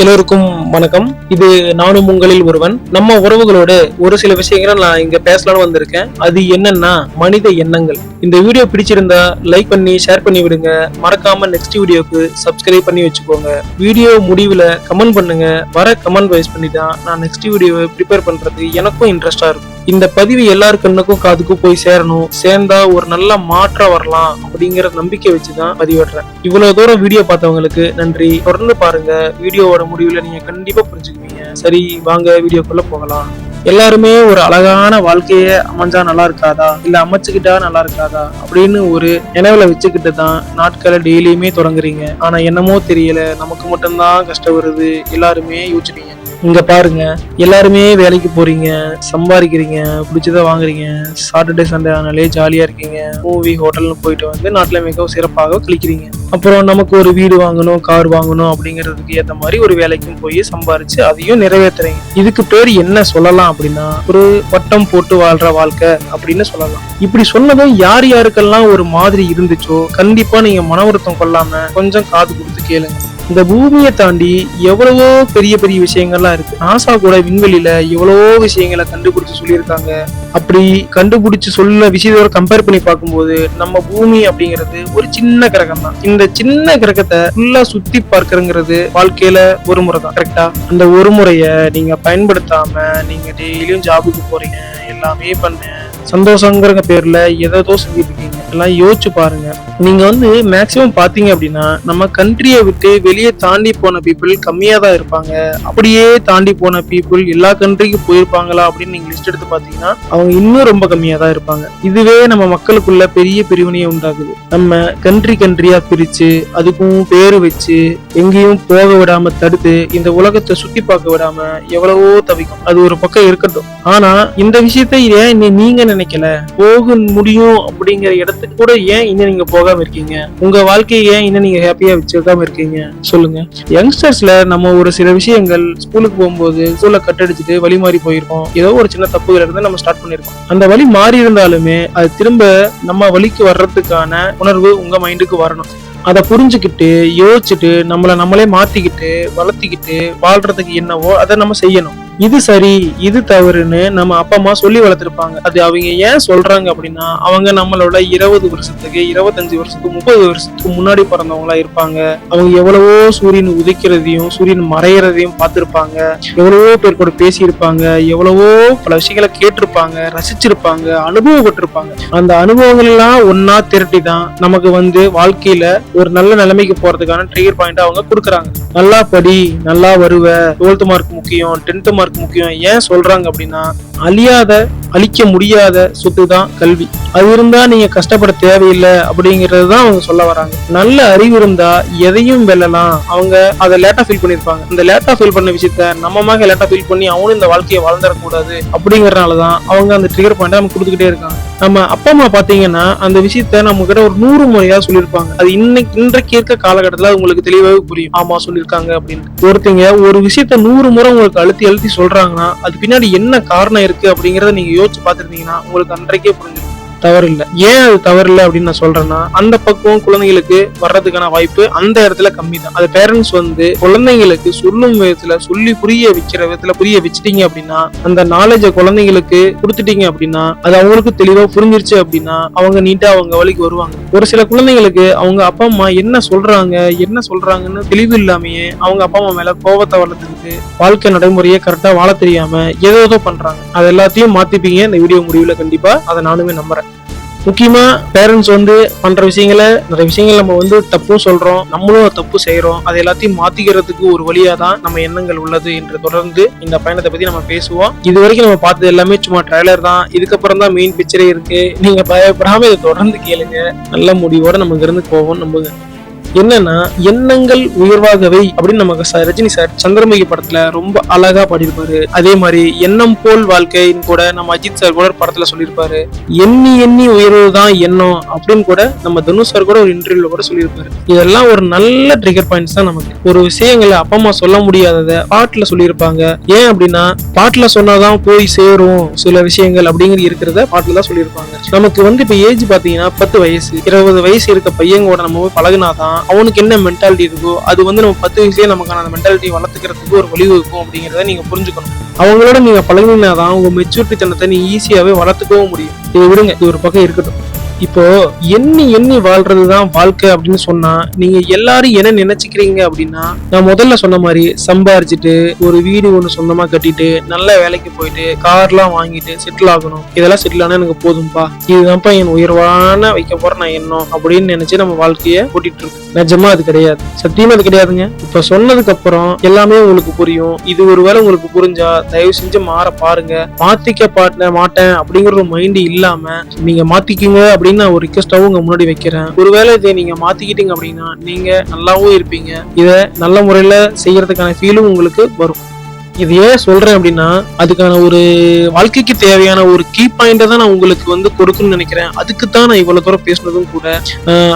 எல்லோருக்கும் வணக்கம். இது நானும் உங்களில் ஒருவன். நம்ம உறவுகளோட ஒரு சில விஷயங்களை நான் இங்க பேசலாம்னு வந்திருக்கேன். அது என்னன்னா மனித எண்ணங்கள். இந்த வீடியோ பிடிச்சிருந்தா லைக் பண்ணி ஷேர் பண்ணி விடுங்க. மறக்காம நெக்ஸ்ட் வீடியோக்கு சப்ஸ்கிரைப் பண்ணி வச்சுக்கோங்க. வீடியோ முடிவில் கமெண்ட் பண்ணுங்க. வர கமெண்ட் வைஸ் பண்ணி தான் நான் நெக்ஸ்ட் வீடியோவை ப்ரிப்பேர் பண்றது. எனக்கும் இன்ட்ரெஸ்டா இருக்கும். இந்த பதிவு எல்லார் கண்ணுக்கும் காதுக்கும் போய் சேரணும். சேர்ந்தா ஒரு நல்ல மாற்றம் வரலாம் அப்படிங்கிற நம்பிக்கை வச்சுதான் பதிவிடுறேன். இவ்வளவு தூரம் வீடியோ பார்த்தவங்களுக்கு நன்றி. தொடர்ந்து பாருங்க. வீடியோவோட முடிவுல நீங்க கண்டிப்பா புரிஞ்சுக்குவீங்க. சரி வாங்க வீடியோக்குள்ள போகலாம். எல்லாருமே ஒரு அழகான வாழ்க்கைய அமைஞ்சா நல்லா இருக்காதா? இல்ல அமைச்சுக்கிட்டா நல்லா இருக்காதா? அப்படின்னு ஒரு நினைவுல வச்சுக்கிட்டு தான் நாட்களை டெய்லியுமே தொடங்குறீங்க. ஆனா என்னமோ தெரியல. நமக்கு மட்டும்தான் கஷ்டம் வருது. எல்லாருமே யோசிப்பீங்க. இங்க பாருங்க. எல்லாருமே வேலைக்கு போறீங்க. சம்பாதிக்கிறீங்க. பிடிச்சதை வாங்குறீங்க. சாட்டர்டே சண்டே ஆனாலே ஜாலியா இருக்கீங்க. மூவி ஹோட்டல்னு போயிட்டு வந்து நாட்டுல மிகவும் சிறப்பாக கழிக்கிறீங்க அப்புறம் நமக்கு ஒரு வீடு வாங்கணும் கார் வாங்கணும் அப்படிங்கிறதுக்கு ஏத்த மாதிரி ஒரு வேலைக்கும் போய் சம்பாரிச்சு அதையும் நிறைவேற்றுறீங்க இதுக்கு பேர் என்ன சொல்லலாம் அப்படின்னா ஒரு வட்டம் போட்டு வாழ்ற வாழ்க்கை அப்படின்னு சொல்லலாம். இப்படி சொன்னதும் யார் யாருக்கெல்லாம் ஒரு மாதிரி இருந்துச்சோ கண்டிப்பா நீங்க மன வருத்தம் கொள்ளாம கொஞ்சம் காது கொடுத்து கேளுங்க. இந்த பூமியை தாண்டி எவ்வளவோ பெரிய பெரிய விஷயங்கள்லாம் இருக்கு. நாசா கூட விண்வெளியில எவ்வளவோ விஷயங்களை கண்டுபிடிச்சு சொல்லியிருக்காங்க. அப்படி கண்டுபிடிச்சு சொல்ல விஷயத்தோட கம்பேர் பண்ணி பார்க்கும்போது நம்ம பூமி அப்படிங்கிறது ஒரு சின்ன கிரகம் தான். இந்த சின்ன கிரகத்தை ஃபுல்லா சுத்தி பார்க்கறங்கிறது வாழ்க்கையில ஒரு முறை தான் கரெக்டா அந்த ஒரு முறைய நீங்க பயன்படுத்தாம நீங்க டெய்லியும் ஜாபுக்கு போறீங்க எல்லாமே பண்ண. சந்தோஷங்கிற பேர்ல எதோ செஞ்சுட்டு இருக்கீங்க எல்லாம் யோசிச்சு பாருங்க. நீங்க வந்து மேக்சிமம் பாத்தீங்க அப்படின்னா நம்ம கண்ட்ரியை விட்டு வெளியே தாண்டி போன பீப்புள் கம்மியா தான் இருப்பாங்க. அப்படியே தாண்டி போன பீப்புள் எல்லா கண்ட்ரிக்கு போயிருப்பாங்களா அப்படின்னு நீங்க லிஸ்ட் எடுத்து பாத்தீங்கன்னா அவங்க இன்னும் ரொம்ப கம்மியா தான் இருப்பாங்க. இதுவே நம்ம மக்களுக்குள்ள பெரிய பிரிவினையை உண்டாகுது நம்ம கண்ட்ரி கண்ட்ரியா பிரிச்சு அதுக்கும் பேரு வச்சு எங்கேயும் போக விடாம தடுத்து இந்த உலகத்தை சுத்தி பார்க்க விடாம எவ்வளவோ தவிக்கும். அது ஒரு பக்கம் இருக்கட்டும். ஆனா இந்த விஷயத்தை ஏன் நீங்க நினைக்கல. போக முடியும் அப்படிங்கிற இடத்துக்கு கூட ஏன் இன்னும் நீங்க போகாம இருக்கீங்க? உங்க வாழ்க்கையை ஏன் இன்னும் நீங்க ஹாப்பியா வச்சிருக்காம இருக்கீங்க? சொல்லுங்க. யங்ஸ்டர்ஸ்ல நம்ம ஒரு சில விஷயங்கள் ஸ்கூலுக்கு போகும்போது ஸ்கூல்ல கட்டடிச்சுட்டு வழி மாறி போயிருக்கோம். ஏதோ ஒரு சின்ன தப்புகள் இருந்து நம்ம ஸ்டார்ட் பண்ணிருக்கோம் அந்த வழி மாறி இருந்தாலுமே அது திரும்ப நம்ம வழிக்கு வர்றதுக்கான உணர்வு உங்க மைண்டுக்கு வரணும். அதை புரிஞ்சுக்கிட்டு யோசிச்சுட்டு நம்மளை நம்மளே மாத்திக்கிட்டு வளர்த்திக்கிட்டு வாழ்றதுக்கு என்னவோ அதை நம்ம செய்யணும். இது சரி இது தவறுன்னு நம்ம அப்பா அம்மா சொல்லி வளர்த்துருப்பாங்க. அது அவங்க ஏன் சொல்றாங்க அப்படின்னா அவங்க நம்மளோட இருபது வருஷத்துக்கு இருபத்தஞ்சு வருஷத்துக்கு முப்பது வருஷத்துக்கு முன்னாடி பிறந்தவங்களா இருப்பாங்க. அவங்க எவ்வளவோ சூரியன் உதிக்கிறதையும் சூரியன் மறையிறதையும் பார்த்துருப்பாங்க. எவ்வளவோ பேர் கூட பேசியிருப்பாங்க. எவ்வளவோ பல விஷயங்களை கேட்டிருப்பாங்க ரசிச்சிருப்பாங்க அனுபவப்பட்டிருப்பாங்க. அந்த அனுபவங்கள் எல்லாம் ஒன்னா திரட்டி தான் நமக்கு வந்து வாழ்க்கையில ஒரு நல்ல நிலைமைக்கு போறதுக்கான ட்ரிகர் பாயிண்ட் அவங்க கொடுக்குறாங்க. நல்லா படி நல்லா வருவ. டுவெல்த் மார்க் முக்கியம் டென்த் மார்க் முக்கியம். ஏன் சொல்றாங்க அப்படின்னா அழியாத அழிக்க முடியாத சொத்து தான் கல்வி. அது இருந்தா நீங்க கஷ்டப்பட தேவையில்லை அப்படிங்கிறது தான் அவங்க சொல்ல வராங்க. நல்ல அறிவு இருந்தா எதையும் வெல்லலாம். அவங்க அதை லேட்டா ஃபீல் பண்ணிருப்பாங்க இந்த லேட்டா ஃபீல் பண்ண விஷயத்த நம்ம மக லேட்டா ஃபீல் பண்ணி அவனும் இந்த வாழ்க்கையை வாழ்ந்துடக்கூடாது அப்படிங்கறதுனால தான் அவங்க அந்த ட்ரிகர் பாயிண்ட் நம்ம கொடுத்துக்கிட்டே இருக்காங்க. நம்ம அப்பா அம்மா பார்த்தீங்கன்னா அந்த விஷயத்த நம்ம கிட்ட ஒரு நூறு முறையா சொல்லியிருப்பாங்க. அது இன்னைக்கு இன்றைக்கு இருக்க காலகட்டத்தில் அது உங்களுக்கு தெளிவாகவே புரியும். ஆமா சொல்லியிருக்காங்க அப்படின்னு. ஒருத்தங்க ஒரு விஷயத்த நூறு முறை உங்களுக்கு அழுத்தி அழுத்தி சொல்றாங்கன்னா அது பின்னாடி என்ன காரணம் இருக்கு அப்படிங்கறத நீங்க யோசிச்சு பார்த்துருந்தீங்கன்னா உங்களுக்கு அன்றைக்கே புரிஞ்சிடும் தவறு இல்லை ஏன் அது தவறு இல்லை அப்படின்னு நான் சொல்றேன்னா அந்த பக்கம் குழந்தைங்களுக்கு வர்றதுக்கான வாய்ப்பு அந்த இடத்துல கம்மி தான் அது பேரண்ட்ஸ் வந்து குழந்தைங்களுக்கு சொல்லும் விதத்துல சொல்லி புரிய வச்சுற விதத்துல புரிய வச்சுட்டீங்க அப்படின்னா அந்த நாலேஜை குழந்தைங்களுக்கு கொடுத்துட்டீங்க அப்படின்னா அது அவங்களுக்கு தெளிவா புரிஞ்சிருச்சு அப்படின்னா அவங்க நீட்டா அவங்க வழிக்கு வருவாங்க. ஒரு சில குழந்தைங்களுக்கு அவங்க அப்பா அம்மா என்ன சொல்றாங்க என்ன சொல்றாங்கன்னு தெளிவு இல்லாமயே அவங்க அப்பா அம்மா மேல கோபத்தை வளர்த்துக்கிட்டு வாழ்க்கை நடைமுறையை கரெக்டா வாழ தெரியாம ஏதோ ஏதோ பண்றாங்க. அது எல்லாத்தையும் மாத்திப்பீங்க. இந்த வீடியோ முடிவுல கண்டிப்பா அதை நானுமே நம்புறேன். முக்கியமா பேரண்ட்ஸ் வந்து பண்ற விஷயங்களை நிறைய விஷயங்கள் நம்ம வந்து தப்பும் சொல்றோம் நம்மளும் தப்பு செய்யறோம் அது எல்லாத்தையும் மாத்திக்கிறதுக்கு ஒரு வழியா தான் நம்ம எண்ணங்கள் உள்ளது என்று தொடர்ந்து இந்த பயணத்தை பத்தி நம்ம பேசுவோம். இது வரைக்கும் நம்ம பார்த்தது எல்லாமே சும்மா ட்ரைலர் தான். இதுக்கப்புறம் தான் மெயின் பிக்சரே இருக்கு. நீங்க பயப்படாம இதை தொடர்ந்து கேளுங்க. நல்ல முடிவோட நமக்கு இருந்து போவோம் நம்புங்க. என்னன்னா எண்ணங்கள் உயர்வாகவை அப்படின்னு நமக்கு ச- ரஜினி சார் சந்திரமுகி படத்துல ரொம்ப அழகா பாடியிருப்பாரு. அதே மாதிரி எண்ணம் போல் வாழ்க்கைன்னு கூட நம்ம அஜித் சார் கூட ஒரு படத்துல சொல்லியிருப்பாரு. எண்ணி எண்ணி உயர்வுதான் எண்ணம் அப்படின்னு கூட நம்ம தனுஷ் சார் கூட ஒரு இன்டர்வியூல கூட சொல்லியிருப்பாரு. இதெல்லாம் ஒரு நல்ல ட்ரிகர் பாயிண்ட்ஸ் தான் நமக்கு. ஒரு விஷயங்களை அப்பா அம்மா சொல்ல முடியாததை பாட்டுல சொல்லியிருப்பாங்க. ஏன் அப்படின்னா பாட்டுல சொன்னாதான் போய் சேரும் சில விஷயங்கள் அப்படிங்கிற இருக்கிறத பாட்டுல தான் சொல்லியிருப்பாங்க. நமக்கு வந்து இப்ப ஏஜ் பாத்தீங்கன்னா பத்து வயசு இருபது வயசு இருக்க பையன் கூட நம்ம போய் பழகுனாதான் அவனுக்கு என்ன மென்டாலிட்டி இருக்கோ அது வந்து நம்ம பத்து வயசுலேயே நமக்கான அந்த மென்டாலிட்டி வளர்த்துக்கிறதுக்கு ஒரு வழிவகுக்கும் அப்படிங்கிறத நீங்க புரிஞ்சுக்கணும். அவங்களோட நீங்க பழகினா தான் உங்க மெச்சூரிட்டி தனத்தை நீ ஈஸியாவே வளர்த்துக்கவும் முடியும். இதை விடுங்க இது ஒரு பக்கம் இருக்கட்டும். இப்போ எண்ணி எண்ணி வாழ்றதுதான் வாழ்க்கை அப்படின்னு சொன்னா நீங்க எல்லாரும் என்ன நினைச்சுக்கிறீங்க அப்படின்னா நான் முதல்ல சொன்ன மாதிரி சம்பாரிச்சுட்டு ஒரு வீடு ஒன்று சொந்தமா கட்டிட்டு நல்ல வேலைக்கு போயிட்டு கார்லாம் வாங்கிட்டு செட்டில் ஆகணும். இதெல்லாம் செட்டில் ஆனா எனக்கு போதும்பா. இதுதான்ப்பா என் உயர்வான வைக்க போற நான் எண்ணம் அப்படின்னு நினைச்சு நம்ம வாழ்க்கைய ஓட்டிட்டு இருக்கோம். நிஜமா அது கிடையாது. சத்தியமா அது கிடையாதுங்க. இப்ப சொன்னதுக்கு அப்புறம் எல்லாமே உங்களுக்கு புரியும். இது ஒருவேளை உங்களுக்கு புரிஞ்சா தயவு செஞ்சு மாற பாருங்க. மாத்திக்க பாட்ட மாட்டேன் அப்படிங்கிற ஒரு மைண்ட் இல்லாம நீங்க மாத்திக்கிங்க அப்படின்னு நான் ஒரு ரிக்வஸ்டாவும் உங்க முன்னாடி வைக்கிறேன். ஒருவேளை இதை நீங்க மாத்திக்கிட்டீங்க அப்படின்னா நீங்க நல்லாவும் இருப்பீங்க. இதை நல்ல முறையில செய்யறதுக்கான ஃபீலும் உங்களுக்கு வரும். இது ஏன் சொல்றேன் அப்படின்னா அதுக்கான ஒரு வாழ்க்கைக்கு தேவையான ஒரு கீ பாயிண்ட தான் நான் உங்களுக்கு வந்து கொடுக்கணும்னு நினைக்கிறேன். அதுக்கு தான் நான் இவ்வளவு தூரம் பேசுனதும் கூட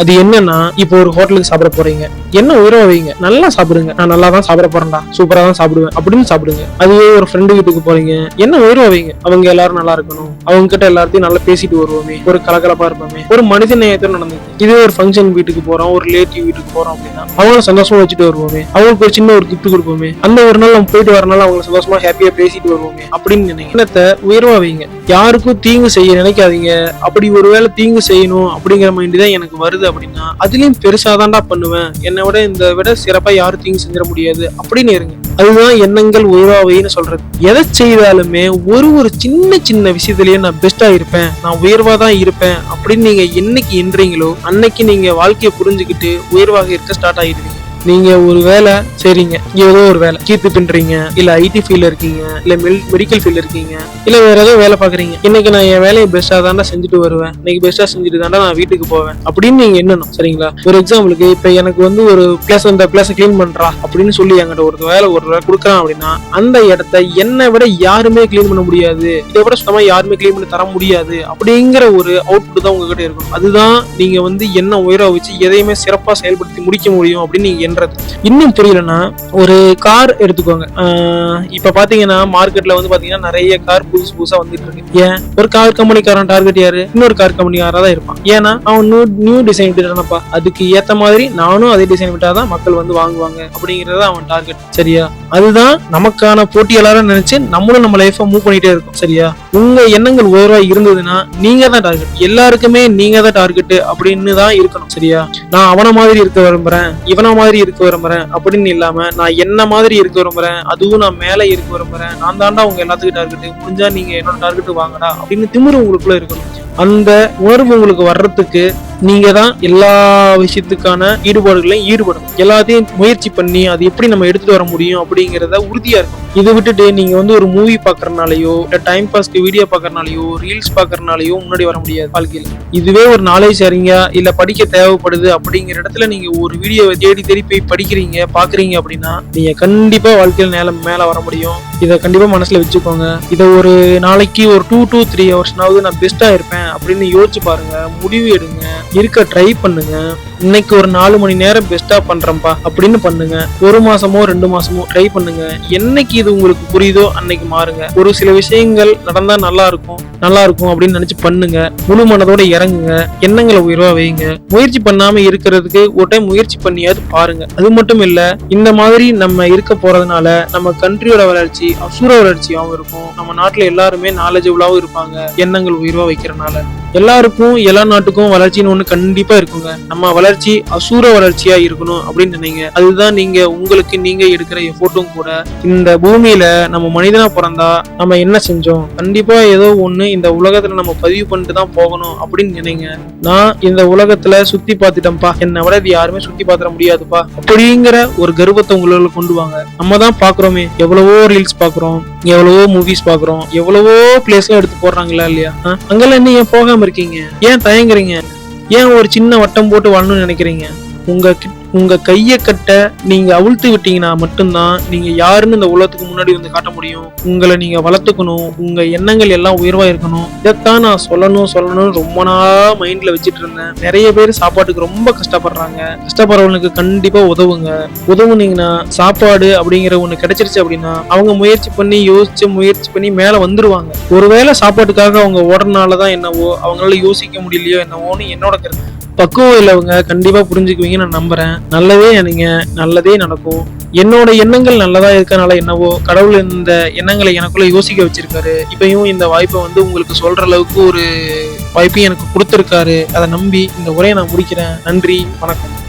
அது என்னன்னா இப்போ ஒரு ஹோட்டலுக்கு சாப்பிட போறீங்க. என்ன உயரம் வைங்க. நல்லா சாப்பிடுங்க. நான் நல்லா தான் சாப்பிட போறேன்டா. சூப்பரா தான் சாப்பிடுவேன். அப்படின்னு சாப்பிடுங்க. அதுவே ஒரு ஃப்ரெண்டு வீட்டுக்கு போறீங்க. என்ன உயரம் வைங்க. அவங்க எல்லாரும் நல்லா இருக்கணும். அவங்க கிட்ட எல்லாத்தையும் நல்லா பேசிட்டு வருவோமே. ஒரு கலகலப்பா இருப்போமே. ஒரு மனித நேயத்தை நடந்து இதே ஒரு ஃபங்க்ஷன் வீட்டுக்கு போறோம் ஒரு ரிலேட்டிவ் வீட்டுக்கு போறோம் அப்படின்னா அவங்கள சந்தோஷமா வச்சுட்டு வருவோமே. அவங்களுக்கு ஒரு சின்ன ஒரு கிஃப்ட் கொடுப்போமே. அந்த ஒரு நாள் நம்ம போயிட்டு வரனால அவங்க சந்தோஷமா ஹாப்பியா பேசிட்டு வருவோமே அப்படின்னு நினைக்கிறத உயர்வா வைங்க. யாருக்கும் தீங்கு செய்ய நினைக்காதீங்க. அப்படி ஒருவேளை தீங்கு செய்யணும் அப்படிங்கிற மைண்ட் தான் எனக்கு வருது அப்படின்னா அதுலயும் பெருசாதான்டா பண்ணுவேன். என்னை விட இந்த விட சிறப்பா யாரும் தீங்கு செஞ்சிட முடியாது அப்படின்னு இருங்க. அதுதான் எண்ணங்கள் உயர்வாவைன்னு சொல்றது. எதை செய்தாலுமே ஒரு ஒரு சின்ன சின்ன விஷயத்திலேயே நான் பெஸ்டா இருப்பேன். நான் உயர்வா தான் இருப்பேன் அப்படின்னு நீங்க என்னைக்கு என்றீங்களோ அன்னைக்கு நீங்க வாழ்க்கையை புரிஞ்சுக்கிட்டு உயர்வாக இருக்க ஸ்டார்ட் ஆகிடுவீங்க நீங்க ஒரு வேலை சரிங்க ஏதோ ஒரு வேலை. கீர்த்து பின்றீங்க இல்ல ஐடி ஃபீல்ட்ல இருக்கீங்க இல்ல மெடிக்கல் ஃபீல்ட்ல இருக்கீங்க இல்ல வேற ஏதோ வேலை பாக்குறீங்க இன்னைக்கு நான் என் வேலையை பெஸ்டா தாண்டா செஞ்சுட்டு வருவேன். இன்னைக்கு பெஸ்டா செஞ்சுட்டு தாண்டா நான் வீட்டுக்கு போவேன். அப்படின்னு நீங்க என்னணும் சரிங்களா? ஒரு எக்ஸாம்பிளுக்கு இப்ப எனக்கு வந்து ஒரு பிளேஸ் அந்த பிளேஸை க்ளீன் பண்றா அப்படின்னு சொல்லி என்கிட்ட ஒரு வேலை ஒரு வேலை கொடுக்குறான் அப்படின்னா அந்த இடத்த என்னை விட யாருமே க்ளீன் பண்ண முடியாது. இதை விட சுத்தமா யாருமே க்ளீன் பண்ணி தர முடியாது அப்படிங்கிற ஒரு அவுட்புட் தான் உங்ககிட்ட இருக்கும் அதுதான் நீங்க வந்து என்ன உயர வச்சு எதையுமே சிறப்பா செயல்படுத்தி முடிக்க முடியும் அப்படின்னு நீங்க அப்படின்றது இன்னும் புரியலன்னா ஒரு கார் எடுத்துக்கோங்க. இப்போ இப்ப பாத்தீங்கன்னா மார்க்கெட்ல வந்து பாத்தீங்கன்னா நிறைய கார் புதுசு புதுசா வந்துட்டு இருக்கு ஏன்? ஒரு கார் கம்பெனிக்காரன் டார்கெட் யாரு? இன்னொரு கார் கம்பெனிக்காரா தான் இருப்பான். ஏன்னா அவன் நியூ நியூ டிசைன் விட்டுறானப்பா அதுக்கு ஏத்த மாதிரி நானும் அதே டிசைன் விட்டாதான் மக்கள் வந்து வாங்குவாங்க. அப்படிங்கறது அவன் டார்கெட் சரியா? அதுதான் நமக்கான போட்டியாளராக நினைச்சு நம்மளும் நம்ம லைஃபை மூவ் பண்ணிட்டே இருக்கோம். சரியா? உங்க எண்ணங்கள் உயர்வா இருந்ததுன்னா நீங்க தான் டார்கெட் எல்லாருக்குமே நீங்க தான் டார்கெட் அப்படின்னு தான் இருக்கணும் சரியா? நான் அவனை மாதிரி இருக்க விரும்புறேன் இவனை மாதிரி இருக்க விரும்புறேன் அப்படின்னு இல்லாம நான் என்ன மாதிரி இருக்க விரும்புறேன் அதுவும் நான் மேல இருக்க விரும்புறேன் நான் தாண்டா உங்க எல்லாத்துக்கும் டார்கெட் முடிஞ்சா நீங்க என்னோட டார்கெட் வாங்கடா அப்படின்னு திமிரு உங்களுக்குள்ள இருக்கணும். அந்த உணர்வு உங்களுக்கு வர்றதுக்கு நீங்க தான் எல்லா விஷயத்துக்கான ஈடுபாடுகளையும் ஈடுபடணும். எல்லாத்தையும் முயற்சி பண்ணி அது எப்படி நம்ம எடுத்துட்டு வர முடியும் அப்படிங்கிறத உறுதியா இருக்கும் இதை விட்டுட்டு நீங்க வந்து ஒரு மூவி பாக்குறதுனாலயோ இல்லை டைம் பாஸ்க்கு வீடியோ பார்க்குறனாலையோ ரீல்ஸ் பாக்குறதுனாலயோ முன்னாடி வர முடியாது வாழ்க்கையில். இதுவே ஒரு நாலேஜ் அறிங்க இல்ல படிக்க தேவைப்படுது அப்படிங்கிற இடத்துல நீங்க ஒரு வீடியோவை தேடி தேடி போய் படிக்கிறீங்க பாக்குறீங்க அப்படின்னா நீங்க கண்டிப்பா வாழ்க்கையில் நேரம் மேல வர முடியும். இதை கண்டிப்பாக மனசில் வச்சுக்கோங்க. இதை ஒரு நாளைக்கு ஒரு டூ டூ த்ரீ ஹவர்ஸ்னாவது நான் பெஸ்ட்டாக இருப்பேன் அப்படின்னு யோசிச்சு பாருங்க. முடிவு எடுங்க. இருக்க ட்ரை பண்ணுங்க. இன்னைக்கு ஒரு நாலு மணி நேரம் பெஸ்ட்டாக பண்ணுறேன்ப்பா அப்படின்னு பண்ணுங்க. ஒரு மாசமோ ரெண்டு மாசமோ ட்ரை பண்ணுங்க. என்னைக்கு இது உங்களுக்கு புரியுதோ அன்னைக்கு மாறுங்க. ஒரு சில விஷயங்கள் நடந்தால் நல்லா இருக்கும். நல்லா இருக்கும் அப்படின்னு நினைச்சு பண்ணுங்க. முழு மனதோட இறங்குங்க. எண்ணங்களை உயர்வா வைங்க. முயற்சி பண்ணாம இருக்கிறதுக்கு ஒரு டைம் முயற்சி பண்ணியாவது பாருங்க. அது மட்டும் இல்ல இந்த மாதிரி நம்ம இருக்க போறதுனால நம்ம கண்ட்ரியோட வளர்ச்சி அசுர வளர்ச்சியாகவும் இருக்கும். நம்ம நாட்டுல எல்லாருமே நாலேஜபிளாவும் இருப்பாங்க. எண்ணங்கள் உயர்வா வைக்கிறனால எல்லாருக்கும் எல்லா நாட்டுக்கும் வளர்ச்சின்னு ஒண்ணு கண்டிப்பா இருக்குங்க. நம்ம வளர்ச்சி அசூர வளர்ச்சியா இருக்கணும் அப்படின்னு நினைங்க. அதுதான் நீங்க உங்களுக்கு நீங்க எடுக்கிற எஃபோர்ட்டும் கூட. இந்த பூமியில நம்ம மனிதனா பிறந்தா நம்ம என்ன செஞ்சோம்? கண்டிப்பா ஏதோ ஒண்ணு இந்த உலகத்துல நம்ம பதிவு பண்ணிட்டு தான் போகணும் அப்படின்னு நினைங்க. நான் இந்த உலகத்துல சுத்தி பார்த்துட்டேன்ப்பா. என்னை விட இது யாருமே சுத்தி பார்த்துட முடியாதுப்பா. அப்படிங்கிற ஒரு கர்வத்தை உங்களுக்குள்ள கொண்டு வாங்க. நம்ம தான் பாக்குறோமே எவ்வளவோ ரீல்ஸ் பாக்குறோம் எவ்வளவோ மூவிஸ் பாக்குறோம் எவ்வளவோ பிளேஸ்லாம் எடுத்து போடுறாங்களா இல்லையா? அங்கெல்லாம் இன்னும் ஏன் போகாம இருக்கீங்க? ஏன் தயங்குறீங்க? ஏன் ஒரு சின்ன வட்டம் போட்டு வாழணும்னு நினைக்கிறீங்க? உங்க கிட்ட உங்கள் கையை கட்ட நீங்கள் அவிழ்த்து விட்டீங்கன்னா மட்டும்தான் நீங்கள் யாருன்னு இந்த உலகத்துக்கு முன்னாடி வந்து காட்ட முடியும். உங்களை நீங்கள் வளர்த்துக்கணும். உங்கள் எண்ணங்கள் எல்லாம் உயர்வாக இருக்கணும். இதைத்தான் நான் சொல்லணும் சொல்லணும்னு ரொம்ப நாளாக மைண்டில் வச்சுட்டு இருந்தேன். நிறைய பேர் சாப்பாட்டுக்கு ரொம்ப கஷ்டப்படுறாங்க. கஷ்டப்படுறவங்களுக்கு கண்டிப்பாக உதவுங்க. உதவுனீங்கன்னா சாப்பாடு அப்படிங்கிற ஒன்று கிடைச்சிருச்சு அப்படின்னா அவங்க முயற்சி பண்ணி யோசிச்சு முயற்சி பண்ணி மேலே வந்துருவாங்க. ஒருவேளை சாப்பாட்டுக்காக அவங்க ஓடுறனால தான் என்னவோ அவங்களால யோசிக்க முடியலையோ என்னவோன்னு என்னோட கருத்து. பக்குவம் இல்லவங்க கண்டிப்பா புரிஞ்சுக்குவீங்கன்னு நான் நம்புறேன். நல்லதே நினைங்க நல்லதே நடக்கும். என்னோட எண்ணங்கள் நல்லதா இருக்கனால என்னவோ கடவுள் இந்த எண்ணங்களை எனக்குள்ள யோசிக்க வச்சிருக்காரு. இப்பயும் இந்த வாய்ப்பை வந்து உங்களுக்கு சொல்ற அளவுக்கு ஒரு வாய்ப்பையும் எனக்கு கொடுத்துருக்காரு. அதை நம்பி இந்த உரையை நான் முடிக்கிறேன். நன்றி வணக்கம்.